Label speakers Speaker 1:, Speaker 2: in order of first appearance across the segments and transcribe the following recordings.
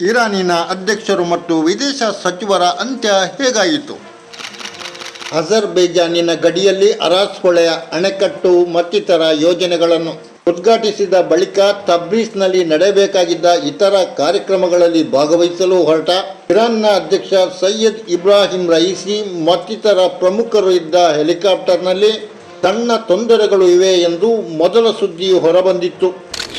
Speaker 1: ಇರಾನಿನ ಅಧ್ಯಕ್ಷರು ಮತ್ತು ವಿದೇಶ ಸಚಿವರ ಅಂತ್ಯ ಹೇಗಾಯಿತು? ಅಜರ್ಬೈಜಾನಿನ ಗಡಿಯಲ್ಲಿ ಅರಾಸ್ ಹೊಳೆಯ ಅಣೆಕಟ್ಟು ಮತ್ತಿತರ ಯೋಜನೆಗಳನ್ನು ಉದ್ಘಾಟಿಸಿದ ಬಳಿಕ ತಬ್ರೀಸ್ನಲ್ಲಿ ನಡೆಯಬೇಕಾಗಿದ್ದ ಇತರ ಕಾರ್ಯಕ್ರಮಗಳಲ್ಲಿ ಭಾಗವಹಿಸಲು ಹೊರಟ ಇರಾನ್ನ ಅಧ್ಯಕ್ಷ ಸೈಯದ್ ಇಬ್ರಾಹಿಂ ರೈಸಿ ಮತ್ತಿತರ ಪ್ರಮುಖರು ಇದ್ದ ಹೆಲಿಕಾಪ್ಟರ್ನಲ್ಲಿ ಸಣ್ಣ ತೊಂದರೆಗಳು ಇವೆ ಎಂದು ಮೊದಲ ಸುದ್ದಿ ಹೊರಬಂದಿತ್ತು.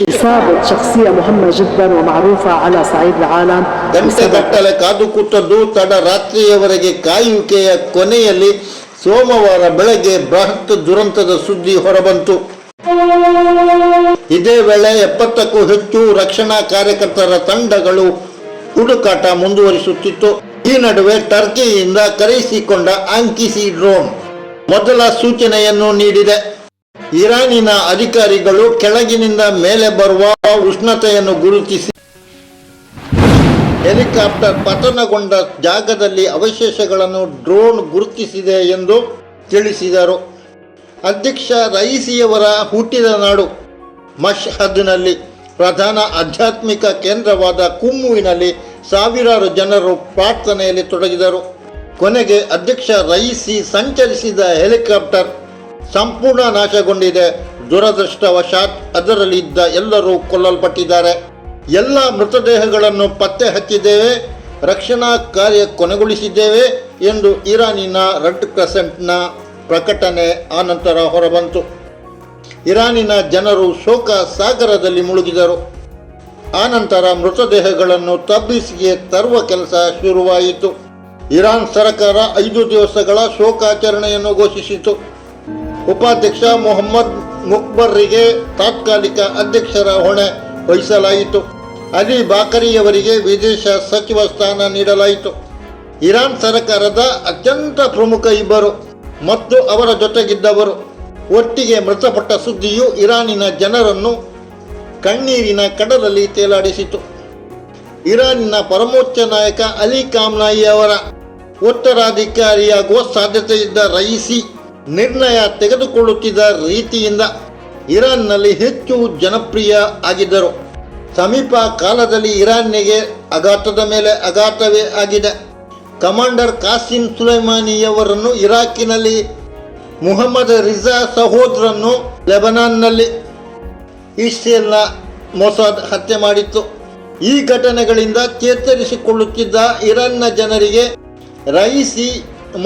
Speaker 2: إصابة شخصية مهمة جدا ومعروفة على صعيد العالم بسبب
Speaker 1: ಗಂಟೆಗಟ್ಟಲೆ ಕಾದು ಕೂತದ್ದು ತಡರಾತ್ರಿಯವರೆಗೆ ಕಾಯುವಿಕೆಯ ಕೊನೆಯಲ್ಲಿ ಸೋಮವಾರ ಬೆಳಗ್ಗೆ ಬೃಹತ್ ದುರಂತದ ಸುದ್ದಿ ಹೊರಬಂತು ಇದೇ ವೇಳೆ ಎಪ್ಪತ್ತಕ್ಕೂ ಹೆಚ್ಚು ರಕ್ಷಣಾ ಕಾರ್ಯಕರ್ತರ ತಂಡಗಳು ಹುಡುಕಾಟ ಮುಂದುವರಿಸುತ್ತಿತ್ತು ಈ ನಡುವೆ ಟರ್ಕಿಯಿಂದ ಕರೆಯಿಸಿಕೊಂಡ ಆಂಕಿಸಿ ಡ್ರೋನ್ ಮೊದಲ ಸೂಚನೆಯನ್ನು ನೀಡಿದೆ ಇರಾನಿನ ಅಧಿಕಾರಿಗಳು ಕೆಳಗಿನಿಂದ ಮೇಲೆ ಬರುವ ಉಷ್ಣತೆಯನ್ನು ಗುರುತಿಸಿ ಹೆಲಿಕಾಪ್ಟರ್ ಪತನಗೊಂಡ ಜಾಗದಲ್ಲಿ ಅವಶೇಷಗಳನ್ನು ಡ್ರೋನ್ ಗುರುತಿಸಿದೆ ಎಂದು ತಿಳಿಸಿದರು. ಅಧ್ಯಕ್ಷ ರೈಸಿಯವರ ಹುಟ್ಟಿದ ನಾಡು ಮಶ್ಹದ್ನಲ್ಲಿ ಪ್ರಧಾನ ಆಧ್ಯಾತ್ಮಿಕ ಕೇಂದ್ರವಾದ ಕುಮ್ಮುವಿನಲ್ಲಿ ಸಾವಿರಾರು ಜನರು ಪ್ರಾರ್ಥನೆಯಲ್ಲಿ ತೊಡಗಿದರು. ಕೊನೆಗೆ ಅಧ್ಯಕ್ಷ ರೈಸಿ ಸಂಚರಿಸಿದ ಹೆಲಿಕಾಪ್ಟರ್ ಸಂಪೂರ್ಣ ನಾಶಗೊಂಡಿದೆ. ದುರದೃಷ್ಟವಶಾತ್ ಅದರಲ್ಲಿದ್ದ ಎಲ್ಲರೂ ಕೊಲ್ಲಲ್ಪಟ್ಟಿದ್ದಾರೆ. ಎಲ್ಲ ಮೃತದೇಹಗಳನ್ನು ಪತ್ತೆ ಹಚ್ಚಿದ್ದೇವೆ. ರಕ್ಷಣಾ ಕಾರ್ಯ ಕೊನೆಗೊಳಿಸಿದ್ದೇವೆ ಎಂದು ಇರಾನಿನ ರೆಡ್ ಕ್ರೆಸೆಂಟ್ನ ಪ್ರಕಟಣೆ ಆನಂತರ ಹೊರಬಂತು. ಇರಾನಿನ ಜನರು ಶೋಕ ಸಾಗರದಲ್ಲಿ ಮುಳುಗಿದರು. ಆನಂತರ ಮೃತದೇಹಗಳನ್ನು ತಬ್ಬಿಸಿಗೆ ತರುವ ಕೆಲಸ ಶುರುವಾಯಿತು. ಇರಾನ್ ಸರ್ಕಾರ ಐದು ದಿವಸಗಳ ಶೋಕಾಚರಣೆಯನ್ನು ಘೋಷಿಸಿತು. ಉಪಾಧ್ಯಕ್ಷ ಮೊಹಮ್ಮದ್ ಮುಕ್ಬರ್ರಿಗೆ ತಾತ್ಕಾಲಿಕ ಅಧ್ಯಕ್ಷರ ಹೊಣೆ ವಹಿಸಲಾಯಿತು. ಅಲಿ ಬಾಕರಿಯವರಿಗೆ ವಿದೇಶ ಸಚಿವ ಸ್ಥಾನ ನೀಡಲಾಯಿತು. ಇರಾನ್ ಸರ್ಕಾರದ ಅತ್ಯಂತ ಪ್ರಮುಖ ಇಬ್ಬರು ಮತ್ತು ಅವರ ಜೊತೆಗಿದ್ದವರು. ಒಟ್ಟಿಗೆ ಮೃತಪಟ್ಟ ಸುದ್ದಿಯು ಇರಾನಿನ ಜನರನ್ನು ಕಣ್ಣೀರಿನ ಕಡಲಲ್ಲಿ ತೇಲಾಡಿಸಿತು. ಇರಾನಿನ ಪರಮೋಚ್ಚ ನಾಯಕ ಅಲಿ ಕಾಮ್ನಾಯಿ ಅವರ ಉತ್ತರಾಧಿಕಾರಿಯಾಗುವ ಸಾಧ್ಯತೆಯಿದ್ದ ರೈಸಿ ನಿರ್ಣಯ ತೆಗೆದುಕೊಳ್ಳುತ್ತಿದ್ದ ರೀತಿಯಿಂದ ಇರಾನ್ನಲ್ಲಿ ಹೆಚ್ಚು ಜನಪ್ರಿಯ ಆಗಿದ್ದರು. ಸಮೀಪ ಕಾಲದಲ್ಲಿ ಇರಾನ್ನಿಗೆ ಅಘಾತದ ಮೇಲೆ ಅಘಾತವೇ ಆಗಿದೆ. ಕಮಾಂಡರ್ ಕಾಸಿಂ ಸುಲೈಮಾನಿಯವರನ್ನು ಇರಾಕಿನಲ್ಲಿ ಮುಹಮ್ಮದ್ ರಿಜಾ ಸಹೋದರನ್ನು ಲೆಬನಾನ್ನಲ್ಲಿ ಇಸ್ರೇಲ್ನ ಮೊಸಾದ್ ಹತ್ಯೆ ಮಾಡಿತ್ತು. ಈ ಘಟನೆಗಳಿಂದ ಚೇತರಿಸಿಕೊಳ್ಳುತ್ತಿದ್ದ ಇರಾನ್ನ ಜನರಿಗೆ ರೈಸಿ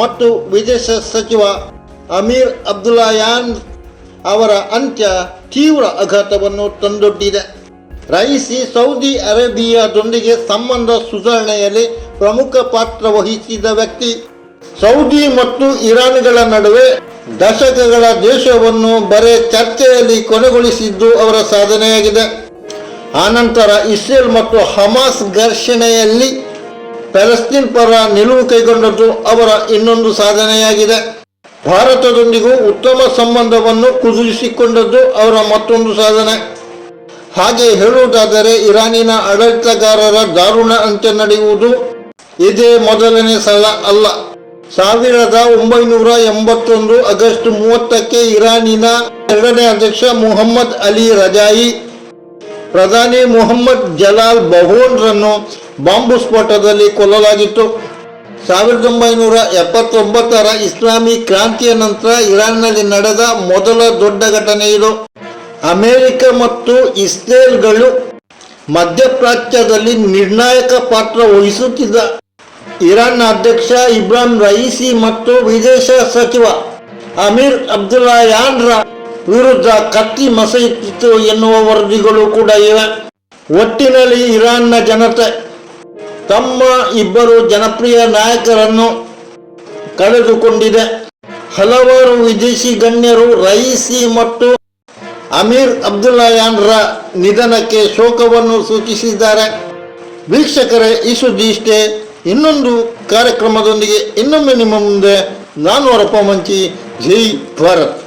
Speaker 1: ಮತ್ತು ವಿದೇಶ ಸಚಿವ ಅಮೀರ್ ಅಬ್ದುಲ್ಲಾಯಾನ್ ಅವರ ಅಂತ್ಯ ತೀವ್ರ ಆಘಾತವನ್ನು ತಂದೊಡ್ಡಿದೆ. ರೈಸಿ ಸೌದಿ ಅರೇಬಿಯಾದೊಂದಿಗೆ ಸಂಬಂಧ ಸುಧಾರಣೆಯಲ್ಲಿ ಪ್ರಮುಖ ಪಾತ್ರ ವಹಿಸಿದ ವ್ಯಕ್ತಿ. ಸೌದಿ ಮತ್ತು ಇರಾನ್ಗಳ ನಡುವೆ ದಶಕಗಳ ದೇಶವನ್ನು ಬರೆ ಚರ್ಚೆಯಲ್ಲಿ ಕೊನೆಗೊಳಿಸಿದ್ದು ಅವರ ಸಾಧನೆಯಾಗಿದೆ. ಆನಂತರ ಇಸ್ರೇಲ್ ಮತ್ತು ಹಮಾಸ್ ಘರ್ಷಣೆಯಲ್ಲಿ ಪ್ಯಾಲೆಸ್ತೀನ್ ಪರ ನಿಲುವು ಕೈಗೊಂಡದ್ದು ಅವರ ಇನ್ನೊಂದು ಸಾಧನೆಯಾಗಿದೆ. ಭಾರತದೊಂದಿಗೂ ಉತ್ತಮ ಸಂಬಂಧವನ್ನು ಕುದುರಿಸಿಕೊಂಡದ್ದು ಅವರ ಮತ್ತೊಂದು ಸಾಧನೆ. ಹಾಗೆ ಹೇಳುವುದಾದರೆ ಇರಾನಿನ ಆಡಳಿತಗಾರರ ದಾರುಣ ಅಂತ್ಯ ನಡೆಯುವುದು ಇದೇ ಮೊದಲನೇ ಸಲ ಅಲ್ಲ. ಸಾವಿರದ ಒಂಬೈನೂರ ಎಂಬತ್ತೊಂದು ಆಗಸ್ಟ್ ಮೂವತ್ತಕ್ಕೆ ಇರಾನಿನ ಎರಡನೇ ಅಧ್ಯಕ್ಷ ಮುಹಮ್ಮದ್ ಅಲಿ ರಜಾಯಿ, ಪ್ರಧಾನಿ ಮೊಹಮ್ಮದ್ ಜಲಾಲ್ ಬಹೋನ್ರನ್ನು ಬಾಂಬು ಸ್ಫೋಟದಲ್ಲಿ ಕೊಲ್ಲಲಾಗಿತ್ತು. ಸಾವಿರದ ಒಂಬೈನೂರ ಎಪ್ಪತ್ತೊಂಬತ್ತರ ಇಸ್ಲಾಮಿ ಕ್ರಾಂತಿಯ ನಂತರ ಇರಾನ್ನಲ್ಲಿ ನಡೆದ ಮೊದಲ ದೊಡ್ಡ ಘಟನೆ ಇದು. ಅಮೆರಿಕ ಮತ್ತು ಇಸ್ರೇಲ್ಗಳು ಮಧ್ಯಪ್ರಾಚ್ಯದಲ್ಲಿ ನಿರ್ಣಾಯಕ ಪಾತ್ರ ವಹಿಸುತ್ತಿದ್ದ. ಇರಾನ್ ಅಧ್ಯಕ್ಷ ಇಬ್ರಾಹಿಂ ರೈಸಿ ಮತ್ತು ವಿದೇಶ ಸಚಿವ ಅಮೀರ್ ಅಬ್ದುಲ್ಲಾಯಾನ್ರ ವಿರುದ್ಧ ಕತ್ತಿ ಮಸೆಯುತ್ತಿತ್ತು ಎನ್ನುವ ವರದಿಗಳು ಕೂಡ ಇವೆ. ಒಟ್ಟಿನಲ್ಲಿ ಇರಾನ್ನ ಜನತೆ ತಮ್ಮ ಇಬ್ಬರು ಜನಪ್ರಿಯ ನಾಯಕರನ್ನು ಕಳೆದುಕೊಂಡಿದೆ. ಹಲವಾರು ವಿದೇಶಿ ಗಣ್ಯರು ರೈಸಿ ಮತ್ತು ಅಮೀರ್ ಅಬ್ದುಲ್ಲಾಯಾನ್ರ ನಿಧನಕ್ಕೆ ಶೋಕವನ್ನು ಸೂಚಿಸಿದ್ದಾರೆ. ವೀಕ್ಷಕರೇ, ಈ ಸುದ್ದಿ ಇನ್ನೊಂದು ಕಾರ್ಯಕ್ರಮದೊಂದಿಗೆ ಇನ್ನೊಮ್ಮೆ ನಿಮ್ಮ ಮುಂದೆ ನಾನು ಮಂಚಿ ಜೈ ಭಾರತ್.